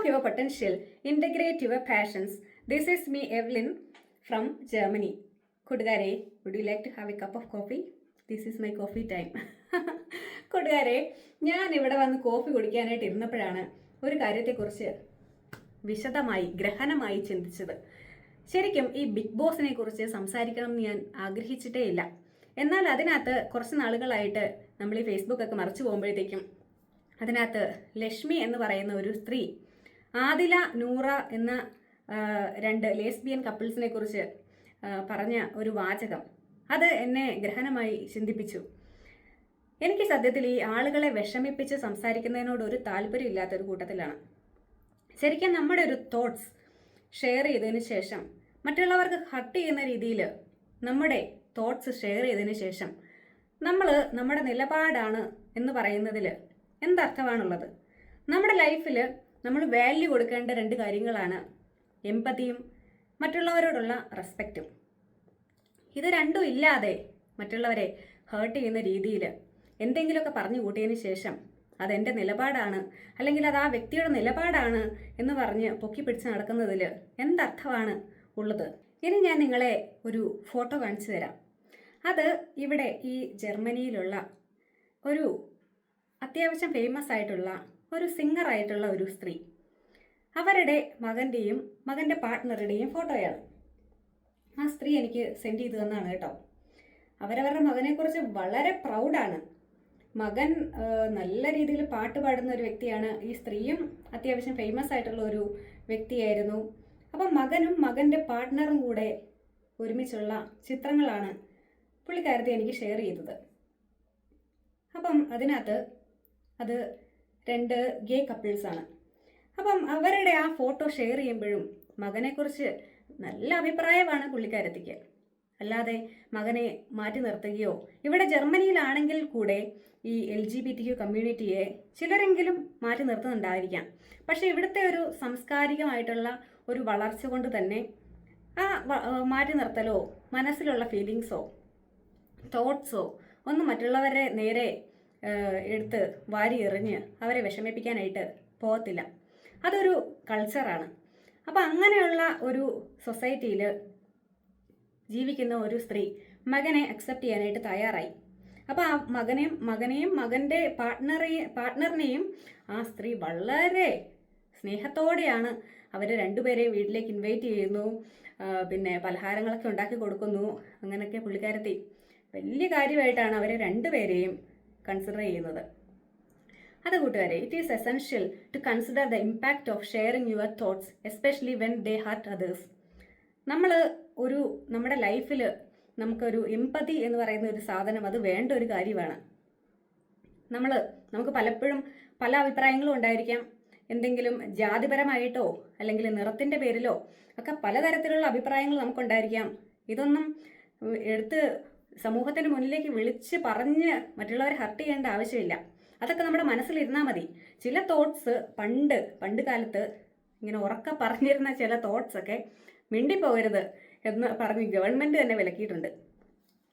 Unlock your potential, integrate your passions. This is me, Evelyn from Germany. കൂട്ടുകാരെ would you like to have a cup of coffee this is my coffee time കൂട്ടുകാരെ ഞാൻ ഇവിടെ വന്ന് coffee കുടിക്കാനായിട്ട് ഇരുന്നപ്പോഴാണ് ഒരു കാര്യത്തെക്കുറിച്ച് വിശദമായി ഗ്രഹണമായി ചിന്തിച്ചത് ശരിക്കും ഈ ബിഗ് ബോസിനെ കുറിച്ച് സംസാരിക്കണം എന്ന് ഞാൻ ആഗ്രഹിച്ചിട്ടേ ഇല്ല എന്നാൽ അതിനകത്ത് കുറച്ച് നാളുകളായിട്ട് നമ്മൾ ഈ ഫേസ്ബുക്കൊക്കെ മറച്ചു പോകുമ്പോഴത്തേക്കും അതിനകത്ത് ലക്ഷ്മി എന്ന് പറയുന്ന ഒരു സ്ത്രീ ആദില നൂറ എന്ന രണ്ട് ലേസ്ബിയൻ കപ്പിൾസിനെ കുറിച്ച് പറഞ്ഞ ഒരു വാചകം. അത് എന്നെ ഗ്രഹണമായി ചിന്തിപ്പിച്ചു. എനിക്ക് സത്യത്തിൽ ഈ ആളുകളെ വിഷമിപ്പിച്ച് സംസാരിക്കുന്നതിനോട് ഒരു താല്പര്യമില്ലാത്ത ഒരു കൂട്ടത്തിലാണ്. ശരിക്കും നമ്മുടെ ഒരു തോട്ട്സ് ഷെയർ ചെയ്തതിന് ശേഷം മറ്റുള്ളവർക്ക് ഹർട്ട് ചെയ്യുന്ന രീതിയിൽ നമ്മുടെ തോട്ട്സ് ഷെയർ ചെയ്തതിന് ശേഷം നമ്മൾ നമ്മുടെ നിലപാടാണ് എന്ന് പറയുന്നതിൽ എന്തർത്ഥമാണുള്ളത്? നമ്മുടെ ലൈഫിൽ നമ്മൾ വാല്യൂ കൊടുക്കേണ്ട രണ്ട് കാര്യങ്ങളാണ് എമ്പതിയും മറ്റുള്ളവരോടുള്ള റെസ്പെക്റ്റും ഇത് രണ്ടും ഇല്ലാതെ മറ്റുള്ളവരെ ഹേർട്ട് ചെയ്യുന്ന രീതിയിൽ എന്തെങ്കിലുമൊക്കെ പറഞ്ഞു കൂട്ടിയതിന് ശേഷം അതെന്റെ നിലപാടാണ് അല്ലെങ്കിൽ അത് ആ വ്യക്തിയുടെ നിലപാടാണ് എന്ന് പറഞ്ഞ് പൊക്കി പിടിച്ച് നടക്കുന്നതിൽ എന്തർത്ഥമാണ് ഉള്ളത്? ഇനി ഞാൻ നിങ്ങളെ ഒരു ഫോട്ടോ കാണിച്ചു തരാം. അത് ഇവിടെ ഈ ജർമ്മനിയിലുള്ള ഒരു അത്യാവശ്യം ഫേമസ് ആയിട്ടുള്ള ഒരു സിംഗർ ആയിട്ടുള്ള ഒരു സ്ത്രീ. അവരുടെ മകന്റെയും മകന്റെ പാർട്ട്ണറുടെയും ഫോട്ടോയാണ് ആ സ്ത്രീ എനിക്ക് സെൻഡ് ചെയ്തു തന്നാണ് കേട്ടോ. അവരവരുടെ മകനെക്കുറിച്ച് വളരെ പ്രൗഡാണ് മകൻ നല്ല രീതിയിൽ പാട്ട് പാടുന്ന ഒരു വ്യക്തിയാണ്. ഈ സ്ത്രീയും അത്യാവശ്യം ഫേമസ് ആയിട്ടുള്ള ഒരു വ്യക്തിയായിരുന്നു. അപ്പം മകനും മകന്റെ പാർട്ട്ണറും കൂടെ ഒരുമിച്ചുള്ള ചിത്രങ്ങളാണ് പുള്ളിക്കാരത്തെ എനിക്ക് ഷെയർ ചെയ്തത്. അപ്പം അതിനകത്ത് അത് രണ്ട് ഗേ കപ്പിൾസാണ് അപ്പം അവരുടെ ആ ഫോട്ടോ ഷെയർ ചെയ്യുമ്പോഴും മകനെക്കുറിച്ച് നല്ല അഭിപ്രായമാണ് പുള്ളിക്കാരത്തിക്ക്. അല്ലാതെ മകനെ മാറ്റി നിർത്തുകയോ ഇവിടെ ജർമ്മനിയിലാണെങ്കിൽ കൂടെ ഈ L G B T Q കമ്മ്യൂണിറ്റിയെ ചിലരെങ്കിലും മാറ്റി നിർത്തുന്നുണ്ടായിരിക്കാം. പക്ഷേ ഇവിടുത്തെ ഒരു സാംസ്കാരികമായിട്ടുള്ള ഒരു വളർച്ച കൊണ്ട് തന്നെ ആ മാറ്റി നിർത്തലോ മനസ്സിലുള്ള ഫീലിങ്സോ തോട്ട്സോ ഒന്നും മറ്റുള്ളവരെ നേരെ എടുത്ത് വാരി എറിഞ്ഞ് അവരെ വിഷമിപ്പിക്കാനായിട്ട് പോകത്തില്ല. അതൊരു കൾച്ചറാണ്. അപ്പോൾ അങ്ങനെയുള്ള ഒരു സൊസൈറ്റിയിൽ ജീവിക്കുന്ന ഒരു സ്ത്രീ മകനെ അക്സെപ്റ്റ് ചെയ്യാനായിട്ട് തയ്യാറായി. അപ്പോൾ ആ മകനെയും മകനെയും മകന്റെ പാർട്ട്ണറെയും പാർട്ട്ണറിനെയും ആ സ്ത്രീ വളരെ സ്നേഹത്തോടെയാണ് അവർ രണ്ടുപേരെയും വീട്ടിലേക്ക് ഇൻവൈറ്റ് ചെയ്യുന്നു പിന്നെ പലഹാരങ്ങളൊക്കെ ഉണ്ടാക്കി കൊടുക്കുന്നു അങ്ങനെയൊക്കെ പുള്ളിക്കാരത്തി. വലിയ കാര്യമായിട്ടാണ് അവരെ രണ്ടുപേരെയും കൺസിഡർ ചെയ്യുന്നത്. അത് കൂട്ടുകാരെ it is essential to consider the impact of sharing your thoughts especially when they hurt others നമ്മൾ ഒരു നമ്മുടെ ലൈഫിൽ നമുക്കൊരു എമ്പതി എന്ന് പറയുന്ന ഒരു സാധനം അത് വേണ്ട ഒരു കാര്യമാണ്. നമ്മൾ നമുക്ക് പലപ്പോഴും പല അഭിപ്രായങ്ങളും ഉണ്ടായിരിക്കാം. എന്തെങ്കിലും ജാതിപരമായിട്ടോ അല്ലെങ്കിൽ നിറത്തിന്റെ പേരിലോ ഒക്കെ പലതരത്തിലുള്ള അഭിപ്രായങ്ങൾ നമുക്കുണ്ടായിരിക്കാം. ഇതൊന്നും എടുത്ത് സമൂഹത്തിന് മുന്നിലേക്ക് വിളിച്ച് പറഞ്ഞ് മറ്റുള്ളവരെ ഹർട്ട് ചെയ്യേണ്ട ആവശ്യമില്ല. അതൊക്കെ നമ്മുടെ മനസ്സിലിരുന്നാൽ മതി. ചില തോട്ട്സ് പണ്ട് പണ്ട് കാലത്ത് ഇങ്ങനെ ഉറക്ക പറഞ്ഞിരുന്ന ചില തോട്ട്സ് ഒക്കെ മിണ്ടിപ്പോകരുത് എന്ന് പറഞ്ഞ് ഗവൺമെന്റ് തന്നെ വിലക്കിയിട്ടുണ്ട്.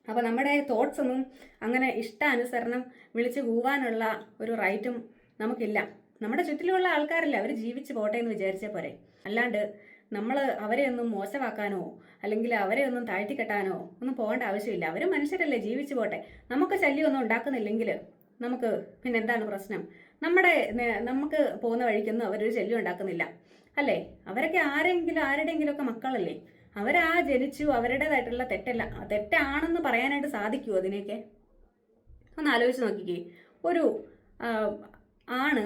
അപ്പോൾ നമ്മുടെ തോട്ട്സ് ഒന്നും അങ്ങനെ ഇഷ്ടാനുസരണം വിളിച്ച് കൂവാനുള്ള ഒരു റൈറ്റും നമുക്കില്ല. നമ്മുടെ ചുറ്റിലുള്ള ആൾക്കാരല്ല. അവർ ജീവിച്ച് പോട്ടെ എന്ന് വിചാരിച്ചാൽ പോരെ. അല്ലാണ്ട് നമ്മൾ അവരെ ഒന്നും മോശമാക്കാനോ അല്ലെങ്കിൽ അവരെ ഒന്നും താഴ്ത്തിക്കെട്ടാനോ ഒന്നും പോകേണ്ട ആവശ്യമില്ല. അവർ മനുഷ്യരല്ലേ ജീവിച്ചു പോട്ടെ. നമുക്ക് ശല്യമൊന്നും ഉണ്ടാക്കുന്നില്ലെങ്കിൽ നമുക്ക് പിന്നെ എന്താണ് പ്രശ്നം? നമ്മുടെ നമുക്ക് പോകുന്ന വഴിക്കൊന്നും അവരൊരു ശല്യം ഉണ്ടാക്കുന്നില്ല. അല്ലേ? അവരൊക്കെ ആരെങ്കിലും ആരുടെയെങ്കിലും ഒക്കെ മക്കളല്ലേ? അവരാ ജനിച്ചു അവരുടേതായിട്ടുള്ള തെറ്റല്ല തെറ്റാണെന്ന് പറയാനായിട്ട് സാധിക്കുമോ അതിനെയൊക്കെ? ഒന്ന് ആലോചിച്ച് നോക്കിക്കേ. ഒരു ആണ്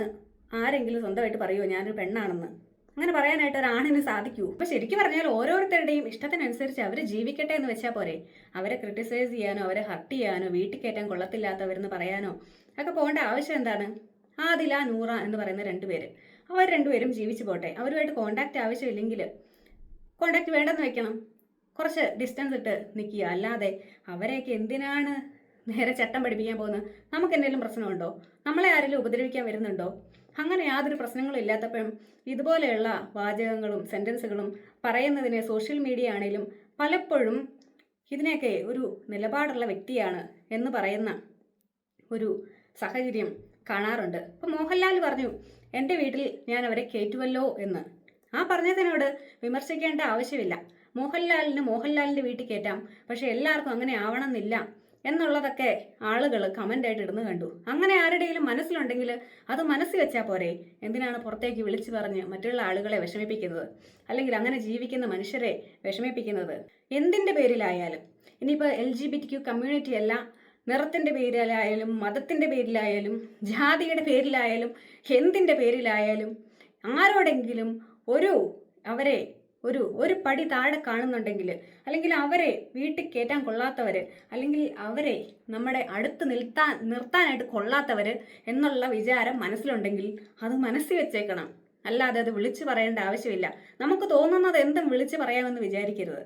ആരെങ്കിലും സ്വന്തമായിട്ട് പറയുമോ ഞാനൊരു പെണ്ണാണെന്ന്? അങ്ങനെ പറയാനായിട്ട് ഒരാണിന് സാധിക്കൂ. അപ്പൊ ശരിക്കും പറഞ്ഞാൽ ഓരോരുത്തരുടെയും ഇഷ്ടത്തിനനുസരിച്ച് അവർ ജീവിക്കട്ടെ എന്ന് വെച്ചാൽ പോരെ. അവരെ ക്രിട്ടിസൈസ് ചെയ്യാനോ അവരെ ഹർട്ട് ചെയ്യാനോ വീട്ടിൽ കയറ്റാൻ കൊള്ളത്തില്ലാത്തവരെന്ന് പറയാനോ ഒക്കെ പോകേണ്ട ആവശ്യം എന്താണ്? ആദില നൂറ എന്ന് പറയുന്ന രണ്ടുപേര് അവർ രണ്ടുപേരും ജീവിച്ചു പോട്ടെ. അവരുമായിട്ട് കോണ്ടാക്ട് ആവശ്യമില്ലെങ്കിൽ കോണ്ടാക്ട് വേണ്ടെന്ന് വെക്കണം. കുറച്ച് ഡിസ്റ്റൻസ് ഇട്ട് നിൽക്കുക. അല്ലാതെ അവരെയൊക്കെ എന്തിനാണ് നേരെ ചട്ടം പഠിപ്പിക്കാൻ പോകുന്നത്? നമുക്ക് എന്തെങ്കിലും പ്രശ്നമുണ്ടോ? നമ്മളെ ആരെങ്കിലും ഉപദ്രവിക്കാൻ വരുന്നുണ്ടോ? അങ്ങനെ യാതൊരു പ്രശ്നങ്ങളും ഇല്ലാത്തപ്പോഴും ഇതുപോലെയുള്ള വാചകങ്ങളും സെന്റൻസുകളും പറയുന്നതിന് സോഷ്യൽ മീഡിയ ആണെങ്കിലും പലപ്പോഴും ഇതിനെയൊക്കെ ഒരു നിലപാടുള്ള വ്യക്തിയാണ് എന്ന് പറയുന്ന ഒരു സാഹചര്യം കാണാറുണ്ട്. ഇപ്പം മോഹൻലാൽ പറഞ്ഞു എന്റെ വീട്ടിൽ ഞാൻ അവരെ കയറ്റുമല്ലോ എന്ന്. ആ പറഞ്ഞതിനോട് വിമർശിക്കേണ്ട ആവശ്യമില്ല. മോഹൻലാലിന് മോഹൻലാലിന്റെ വീട്ടിൽ കയറ്റാം പക്ഷേ എല്ലാവർക്കും അങ്ങനെ ആവണമെന്നില്ല എന്നുള്ളതൊക്കെ ആളുകൾ കമന്റായിട്ട് ഇടുന്നു കണ്ടു. അങ്ങനെ ആരുടെയും മനസ്സിലുണ്ടെങ്കിൽ അത് മനസ്സിൽ വെച്ചാൽ പോരെ. എന്തിനാണ് പുറത്തേക്ക് വിളിച്ചു പറഞ്ഞ് മറ്റുള്ള ആളുകളെ വിഷമിപ്പിക്കുന്നത്? അല്ലെങ്കിൽ അങ്ങനെ ജീവിക്കുന്ന മനുഷ്യരെ വിഷമിപ്പിക്കുന്നത്? എന്തിന്റെ പേരിലായാലും ഇനിയിപ്പോൾ L G B T Q community അല്ല നിറത്തിന്റെ പേരിലായാലും മതത്തിന്റെ പേരിലായാലും ജാതിയുടെ പേരിലായാലും എന്തിന്റെ പേരിലായാലും ആരോടെങ്കിലും ഒരു അവരെ ഒരു ഒരു പടി താഴെ കാണുന്നുണ്ടെങ്കിൽ അല്ലെങ്കിൽ അവരെ വീട്ടിൽ കയറ്റാൻ കൊള്ളാത്തവർ അല്ലെങ്കിൽ അവരെ നമ്മുടെ അടുത്ത് നിർത്താൻ നിർത്താനായിട്ട് കൊള്ളാത്തവർ എന്നുള്ള വിചാരം മനസ്സിലുണ്ടെങ്കിൽ അത് മനസ്സിൽ വെച്ചേക്കണം. അല്ലാതെ അത് വിളിച്ചു പറയേണ്ട ആവശ്യമില്ല. നമുക്ക് തോന്നുന്നത് എന്തും വിളിച്ചു പറയാമെന്ന് വിചാരിക്കരുത്.